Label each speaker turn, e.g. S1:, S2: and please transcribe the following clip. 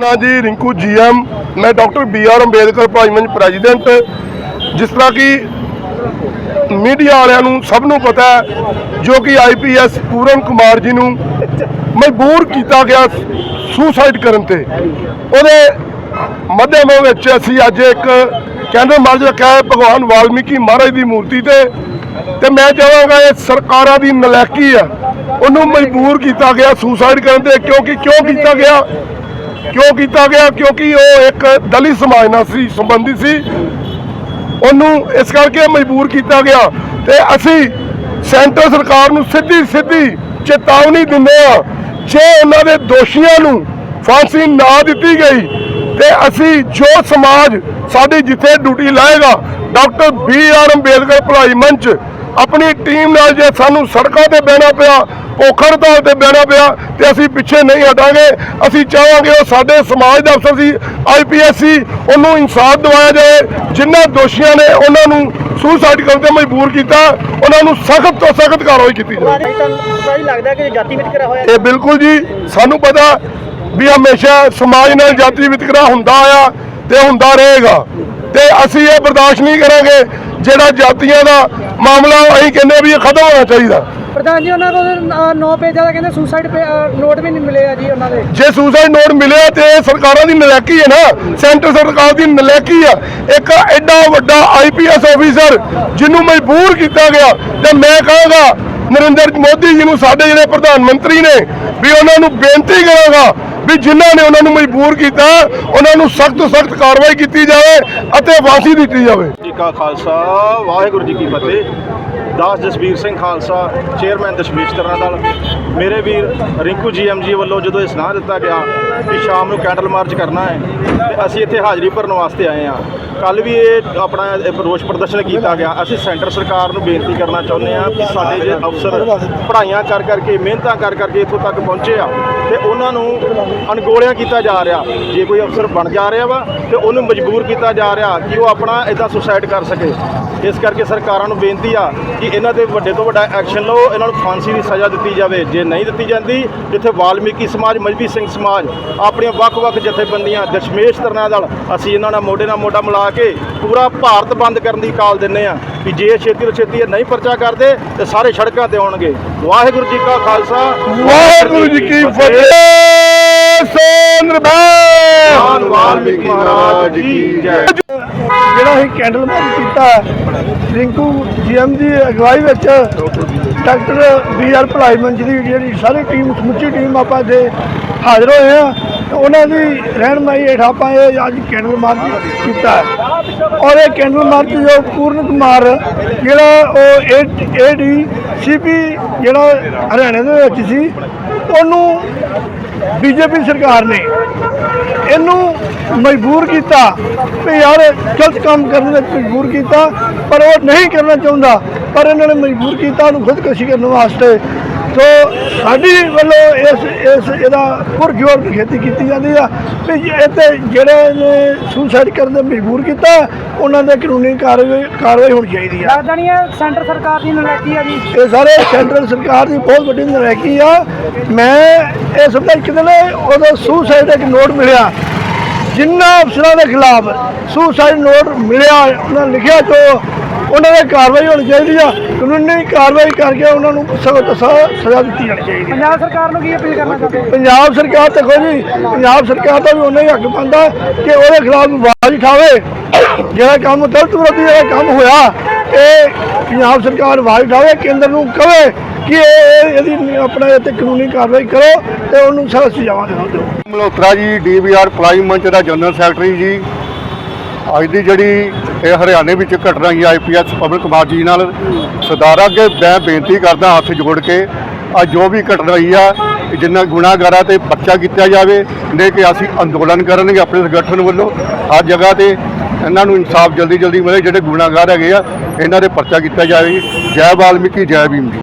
S1: ਨਾਂ ਜੀ, ਰਿੰਕੂ ਜੀਐਮ, ਮੈਂ ਡਾਕਟਰ ਬੀ ਆਰ ਅੰਬੇਦਕਰ ਭਾਈਮੰਜ ਪ੍ਰੈਜ਼ੀਡੈਂਟ। ਜਿਸ ਤਰ੍ਹਾਂ ਕਿ ਮੀਡੀਆ ਵਾਲਿਆਂ ਨੂੰ ਸਭ ਨੂੰ ਪਤਾ ਹੈ, ਜੋ ਕਿ ਆਈਪੀਐਸ ਪੂਰਨ ਕੁਮਾਰ ਜੀ ਨੂੰ ਮਜਬੂਰ ਕੀਤਾ ਗਿਆ ਸੁਸਾਈਡ ਕਰਨ ਤੇ। ਉਹਦੇ ਮੱਧਮ ਵਿੱਚ ਅਸੀਂ ਅੱਜ ਇੱਕ ਕੈਂਡਲ ਮਾਰਚ ਰੱਖਿਆ ਹੈ, ਭਗਵਾਨ ਵਾਲਮੀਕੀ ਮਹਾਰਾਜ ਦੀ ਮੂਰਤੀ ਤੇ। ਤੇ ਮੈਂ ਚਾਹਾਂਗਾ ਇਹ ਸਰਕਾਰਾਂ ਦੀ ਨਲਾਇਕੀ ਆ ਉਹਨੂੰ ਮਜਬੂਰ ਕੀਤਾ ਗਿਆ ਸੁਸਾਈਡ ਕਰਨ ਤੇ, ਕਿਉਂਕਿ ਕਿਉਂ ਕੀਤਾ ਗਿਆ? ਕਿਉਂ ਕੀਤਾ ਗਿਆ? ਕਿਉਂਕਿ ਉਹ ਇੱਕ ਦਲਿਤ ਸਮਾਜ ਨਾਲ ਸੀ, ਸੰਬੰਧਿਤ ਸੀ। ਉਹਨੂੰ ਇਸ ਕਰਕੇ ਮਜਬੂਰ ਕੀਤਾ ਗਿਆ। ਤੇ ਅਸੀਂ ਸੈਂਟਰ ਸਰਕਾਰ ਨੂੰ ਸਿੱਧੀ ਸਿੱਧੀ ਚੇਤਾਵਨੀ ਦਿੰਦੇ ਆ ਜੇ ਉਹਨਾਂ ਦੇ ਦੋਸ਼ੀਆਂ ਨੂੰ ਫਾਂਸੀ ਨਾ ਦਿੱਤੀ ਗਈ, ਤੇ ਅਸੀਂ ਜੋ ਸਮਾਜ ਸਾਡੀ ਜਿੱਥੇ ਡਿਊਟੀ ਲਾਏਗਾ, ਡਾਕਟਰ ਬੀ ਆਰ ਅੰਬੇਦਕਰ ਭਲਾਈ ਮੰਚ, ਆਪਣੀ ਟੀਮ ਨਾਲ ਜੇ ਸਾਨੂੰ ਸੜਕਾਂ ਤੇ ਬਹਿਣਾ ਪਿਆ ਭੁੱਖ ਹੜਤਾਲ ਤੇ ਬਹਿਣਾ ਪਿਆ ਤੇ ਅਸੀਂ ਪਿੱਛੇ ਨਹੀਂ ਹਟਾਂਗੇ। ਅਸੀਂ ਚਾਹਾਂਗੇ ਉਹ ਸਾਡੇ ਸਮਾਜ ਦਾ ਅਫਸਰ ਸੀ ਆਈਪੀਐਸ ਸੀ ਉਹਨੂੰ ਇਨਸਾਫ ਦਿਵਾਇਆ ਜਾਏ। ਜਿਨ੍ਹਾਂ ਦੋਸ਼ੀਆਂ ਨੇ ਉਹਨਾਂ ਨੂੰ ਸੁਸਾਈਡ ਕਰਨ ਤੇ ਮਜਬੂਰ ਕੀਤਾ ਉਹਨਾਂ ਨੂੰ ਸਖਤ ਤੋਂ ਸਖਤ ਕਾਰਵਾਈ ਕੀਤੀ ਜਾਵੇ।
S2: ਤੁਹਾਨੂੰ ਲੱਗਦਾ ਕਿ ਜਾਤੀ ਵਿਤਕਰਾ ਹੋਇਆ
S1: ਇਹ ਬਿਲਕੁਲ ਜੀ ਸਾਨੂੰ ਪਤਾ ਵੀ ਹਮੇਸ਼ਾ ਸਮਾਜ ਨਾਲ ਜਾਤੀ ਵਿਤਕਰਾ ਹੁੰਦਾ ਆ ਤੇ ਹੁੰਦਾ ਰਹੇਗਾ। ਤੇ ਅਸੀਂ ਇਹ ਬਰਦਾਸ਼ਤ ਨਹੀਂ ਕਰਾਂਗੇ ਜਿਹੜਾ ਜਾਤੀਆਂ ਦਾ ਮਾਮਲਾ ਅਸੀਂ ਕਹਿੰਦੇ ਵੀ ਇਹ ਖਤਮ ਹੋਣਾ ਚਾਹੀਦਾ।
S2: ਪ੍ਰਧਾਨ ਜੀ ਉਹਨਾਂ ਕੋਲ 9 ਪੇਜਾਂ ਦਾ ਕਹਿੰਦੇ ਸੁਸਾਈਡ ਨੋਟ ਵੀ ਨਹੀਂ ਮਿਲੇ ਆ ਜੀ ਉਹਨਾਂ ਦੇ।
S1: ਜੇ ਸੁਸਾਈਡ ਨੋਟ ਮਿਲਿਆ ਤੇ ਇਹ ਸਰਕਾਰਾਂ ਦੀ ਨਲਾਇਕੀ ਹੈ ਨਾ ਸੈਂਟਰ ਸਰਕਾਰ ਦੀ ਨਲਾਇਕੀ ਆ। ਇੱਕ ਐਡਾ ਵੱਡਾ ਆਈਪੀਐਸ ਆਫੀਸਰ ਜਿਹਨੂੰ ਮਜਬੂਰ ਕੀਤਾ ਗਿਆ ਤੇ ਮੈਂ ਕਹਾਂਗਾ ਨਰਿੰਦਰ ਮੋਦੀ ਜੀ ਨੂੰ ਸਾਡੇ ਜਿਹੜੇ ਪ੍ਰਧਾਨ ਮੰਤਰੀ ਨੇ ਵੀ ਉਹਨਾਂ ਨੂੰ ਬੇਨਤੀ ਕਰਾਂਗਾ ਵੀ ਜਿਨ੍ਹਾਂ ਨੇ ਉਹਨਾਂ ਨੂੰ ਮਜਬੂਰ ਕੀਤਾ, ਉਹਨਾਂ ਨੂੰ ਸਖਤ ਤੋਂ ਸਖਤ ਕਾਰਵਾਈ ਕੀਤੀ ਜਾਵੇ ਅਤੇ ਵਾਸੀ ਦਿੱਤੀ ਜਾਵੇ।
S3: ਜੀ ਕਾ ਖਾਲਸਾ, ਵਾਹਿਗੁਰੂ ਜੀ ਕੀ ਫਤਿਹ। ਦਾਸ ਜਸਵੀਰ ਸਿੰਘ ਖਾਲਸਾ, ਚੇਅਰਮੈਨ ਦਸ਼ਮੇਸ਼ ਤਰ੍ਹਾਂ ਨਾਲ ਮੇਰੇ ਵੀਰ ਰਿੰਕੂ ਜੀਐਮ ਜੀ ਵੱਲੋਂ ਜਦੋਂ ਇਹ ਸੁਨਾਹ ਦਿੱਤਾ ਗਿਆ ਕਿ ਸ਼ਾਮ ਨੂੰ ਕੈਂਡਲ ਮਾਰਚ ਕਰਨਾ ਹੈ, ਤੇ ਅਸੀਂ ਇੱਥੇ ਹਾਜ਼ਰੀ ਭਰਨ ਵਾਸਤੇ ਆਏ ਹਾਂ। ਕੱਲ ਵੀ ਇਹ ਆਪਣਾ ਰੋਸ ਪ੍ਰਦਰਸ਼ਨ ਕੀਤਾ ਗਿਆ। ਅਸੀਂ ਸੈਂਟਰ ਸਰਕਾਰ ਨੂੰ ਬੇਨਤੀ ਕਰਨਾ ਚਾਹੁੰਦੇ ਹਾਂ ਕਿ ਸਾਡੇ ਜੇ ਅਫਸਰ ਪੜ੍ਹਾਈਆਂ ਕਰ ਕਰਕੇ ਮਿਹਨਤਾਂ ਕਰ ਕਰਕੇ ਇੱਥੋਂ ਤੱਕ ਪਹੁੰਚੇ ਆ, ਤੇ ਉਹਨਾਂ ਨੂੰ ਅਣਗੋਲਿਆ ਕੀਤਾ ਜਾ ਰਿਹਾ। ਜੇ ਕੋਈ ਅਫਸਰ ਬਣ ਜਾ ਰਿਹਾ ਵਾ ਤੇ ਉਹਨੂੰ ਮਜਬੂਰ ਕੀਤਾ ਜਾ ਰਿਹਾ ਕਿ ਉਹ ਆਪਣਾ ਇਦਾਂ ਸੁਸਾਈਡ ਕਰ ਸਕੇ। ਇਸ ਕਰਕੇ ਸਰਕਾਰਾਂ ਨੂੰ ਬੇਨਤੀ ਆ ਕਿ ਇਹਨਾਂ ਤੇ ਵੱਡੇ ਤੋਂ ਵੱਡਾ ਐਕਸ਼ਨ ਲਓ, ਇਹਨਾਂ ਨੂੰ ਫਾਂਸੀ ਦੀ ਸਜ਼ਾ ਦਿੱਤੀ ਜਾਵੇ। ਜੇ ਨਹੀਂ ਦਿੱਤੀ ਜਾਂਦੀ, ਜਿੱਥੇ ਵਾਲਮੀਕੀ ਸਮਾਜ, ਮਜਬੀ ਸਿੰਘ ਸਮਾਜ, ਆਪਣੀਆਂ ਵੱਖ-ਵੱਖ ਜਥੇਬੰਦੀਆਂ, ਦਸ਼ਮੇਸ਼ ਤਰਨਾ ਨਾਲ ਅਸੀਂ ਇਹਨਾਂ ਨਾਲ ਮੋਢੇ ਨਾਲ ਮੋਢਾ ਮਿਲਾ ਕੇ ਪੂਰਾ ਭਾਰਤ ਬੰਦ ਕਰਨ ਦੀ ਕਾਲ ਦਿੰਨੇ ਆ ਕਿ ਜੇ ਛੇਤੀ ਤੋਂ ਛੇਤੀ ਨਹੀਂ ਪਰਚਾ ਕਰਦੇ, ਤੇ ਸਾਰੇ ਸੜਕਾਂ ਤੇ ਆਉਣਗੇ। ਵਾਹਿਗੁਰੂ ਜੀ ਕਾ ਖਾਲਸਾ।
S1: ਵਾਹਿਗੁਰੂ ਜੀ ਕੀ ਫਤਿਹ। ਸੋਨਰ
S3: ਧੰਨ ਵਾਲਮੀਕੀ ਮਹਾਰਾਜ ਕੀ ਜੈ।
S4: ਜਿਹੜਾ ਅਸੀਂ ਕੈਂਡਲ ਮਾਰਚ ਕੀਤਾ ਰਿੰਕੂ ਜੀਐਮ ਦੀ ਅਗਵਾਈ ਵਿੱਚ ਡਾਕਟਰ ਬੀ ਆਰ ਭਲਾਈ ਮੰਚ ਦੀ ਜਿਹੜੀ ਸਾਰੀ ਟੀਮ ਸਮੁੱਚੀ ਟੀਮ ਆਪਾਂ ਇੱਥੇ ਹਾਜ਼ਰ ਹੋਏ ਆ ਉਹਨਾਂ ਦੀ ਰਹਿਨਮਾਈ ਹੇਠ ਆਪਾਂ ਇਹ ਅੱਜ ਕੈਂਡਲ ਮਾਰਚ ਕੀਤਾ ਹੈ। ਔਰ ਇਹ ਕੈਂਡਲ ਮਾਰਚ ਜੋ ਪੂਰਨ ਕੁਮਾਰ ਜਿਹੜਾ ਉਹ ਏਡੀ ਸੀਪੀ ਜਿਹੜਾ ਹਰਿਆਣੇ ਦੇ ਵਿੱਚ ਸੀ ਉਹਨੂੰ ਬੀਜੇਪੀ ਸਰਕਾਰ ਨੇ ਇਹਨੂੰ ਮਜਬੂਰ ਕੀਤਾ ਵੀ ਯਾਰ ਗਲਤ ਕੰਮ ਕਰਨ ਵਿੱਚ ਮਜਬੂਰ ਕੀਤਾ, ਪਰ ਉਹ ਨਹੀਂ ਕਰਨਾ ਚਾਹੁੰਦਾ, ਪਰ ਇਹਨਾਂ ਨੇ ਮਜਬੂਰ ਕੀਤਾ, ਉਹਨੂੰ ਖੁਦਕੁਸ਼ੀ ਕਰਨ ਵਾਸਤੇ ਸੋ ਸਾਡੀ ਵੱਲੋਂ ਇਸ ਇਸ ਇਹਦਾ ਪੁਰਜੋਰ ਖੇਤੀ ਕੀਤੀ ਜਾਂਦੀ ਆ। ਤੇ ਜਿਹੜੇ ਨੇ ਸੁਸਾਈਡ ਕਰਨ ਦੇ ਮਜਬੂਰ ਕੀਤਾ ਉਹਨਾਂ ਦੇ ਕਾਨੂੰਨੀ ਕਾਰਵਾਈ ਕਾਰਵਾਈ ਹੋਣੀ ਚਾਹੀਦੀ ਆ।
S2: ਲੱਗਦਾ ਨਹੀਂ ਹੈ ਸੈਂਟਰ ਸਰਕਾਰ ਦੀ ਨਲਾਇਕੀ ਆ ਜੀ।
S4: ਇਹ ਸਾਰੇ ਸੈਂਟਰਲ ਸਰਕਾਰ ਦੀ ਬਹੁਤ ਵੱਡੀ ਨਲਾਇਕੀ ਆ। ਮੈਂ ਇਹ ਸਮਝਦਾ ਕਿਤੇ ਨਾ ਉਹਦਾ ਸੁਸਾਈਡ ਇੱਕ ਨੋਟ ਮਿਲਿਆ। ਜਿੰਨਾ ਅਫਸਰਾਂ ਦੇ ਖਿਲਾਫ ਸੁਸਾਈਡ ਨੋਟ ਮਿਲਿਆ ਉਹਨਾਂ ਲਿਖਿਆ ਜੋ ਉਹਨਾਂ ਦੇ ਕਾਰਵਾਈ ਹੋਣੀ ਚਾਹੀਦੀ ਆ। ਕਾਨੂੰਨੀ ਕਾਰਵਾਈ ਕਰਕੇ ਉਹਨਾਂ ਨੂੰ ਸਖਤ ਸਜ਼ਾ ਦਿੱਤੀ ਜਾਣੀ ਚਾਹੀਦੀ ਹੈ
S2: ਪੰਜਾਬ ਸਰਕਾਰ ਨੂੰ ਕੀ ਅਪੀਲ ਕਰਨਾ ਚਾਹੁੰਦੇ?
S4: ਪੰਜਾਬ ਸਰਕਾਰ ਦੇਖੋ ਜੀ ਪੰਜਾਬ ਸਰਕਾਰ ਦਾ ਵੀ ਉਹਨਾਂ ਹੀ ਹੱਕ ਬਣਦਾ ਕਿ ਉਹਦੇ ਖਿਲਾਫ ਆਵਾਜ਼ ਉਠਾਵੇ। ਜਿਹੜਾ ਕੰਮ ਦਲਤ ਵਿਰੋਧੀ ਜਿਹੜਾ ਕੰਮ ਹੋਇਆ ਇਹ ਪੰਜਾਬ ਸਰਕਾਰ ਆਵਾਜ਼ ਉਠਾਵੇ ਕੇਂਦਰ ਨੂੰ ਕਹੇ ਕਿ ਇਹ ਇਹ- ਇਹਦੀ ਆਪਣਾ ਤੇ ਕਾਨੂੰਨੀ ਕਾਰਵਾਈ ਕਰੋ ਤੇ ਉਹਨੂੰ ਸਖਤ ਸਜ਼ਾਵਾਂ ਦਿਓ
S1: ਮਲਹੋਤਰਾ ਜੀ ਡੀਵੀਆਰ ਪਲਾਈ ਮੰਚ ਦਾ ਜਨਰਲ ਸੈਕਟਰੀ ਜੀ। ਅੱਜ ਦੀ ਜਿਹੜੀ ਇਹ ਹਰਿਆਣੇ ਵਿੱਚ ਘਟਨਾ ਹੋਈ ਆਈਪੀਐਸ ਪਵਨ ਕੁਮਾਰ ਜੀ ਨਾਲ। ਸਰਦਾਰ ਅੱਗੇ ਮੈਂ ਬੇਨਤੀ ਕਰਦਾ ਹੱਥ ਜੋੜ ਕੇ ਆ ਜੋ ਵੀ ਘਟਨਾ ਹੋਈ ਆ ਕਿ ਜਿੰਨਾ ਗੁਨਾਹਗਾਰਾਂ ਤੇ ਪਰਚਾ ਕੀਤਾ ਜਾਵੇ ਨਹੀਂ ਕਿ ਅਸੀਂ ਅੰਦੋਲਨ ਕਰਨਗੇ ਆਪਣੇ ਸੰਗਠਨ ਵੱਲੋਂ, ਹਰ ਜਗ੍ਹਾ ਤੇ ਇਹਨਾਂ ਨੂੰ ਇਨਸਾਫ ਜਲਦੀ ਜਲਦੀ ਮਿਲੇ, ਜਿਹੜੇ ਗੁਨਾਹਗਾਰ ਹੈਗੇ ਆ, ਇਹਨਾਂ ਦੇ ਪਰਚਾ ਕੀਤਾ ਜਾਵੇ। ਜੈ ਵਾਲਮੀਕੀ, ਜੈ ਭੀਮ ਜੀ।